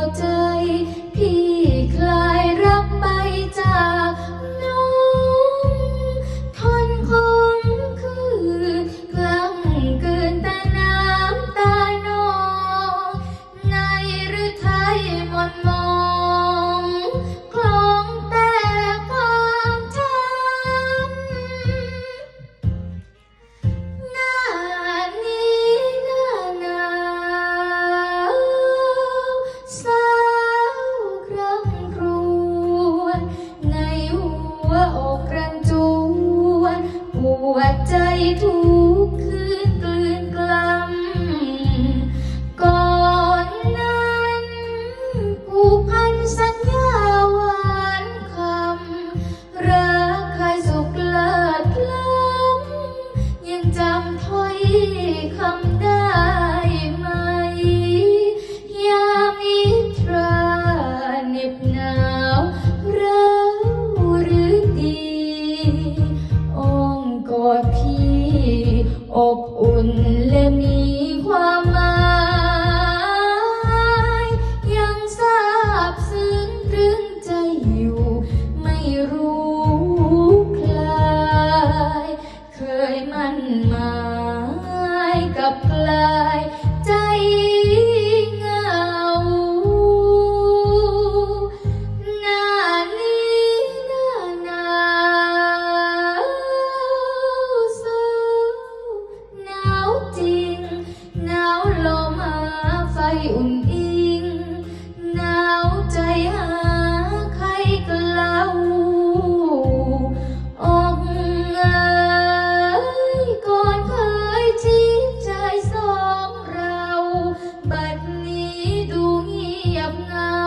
out และมีความหมาย ยังทราบซึ้งตรึงใจอยู่ ไม่รู้คลาย เคยมั่นหมาย tâm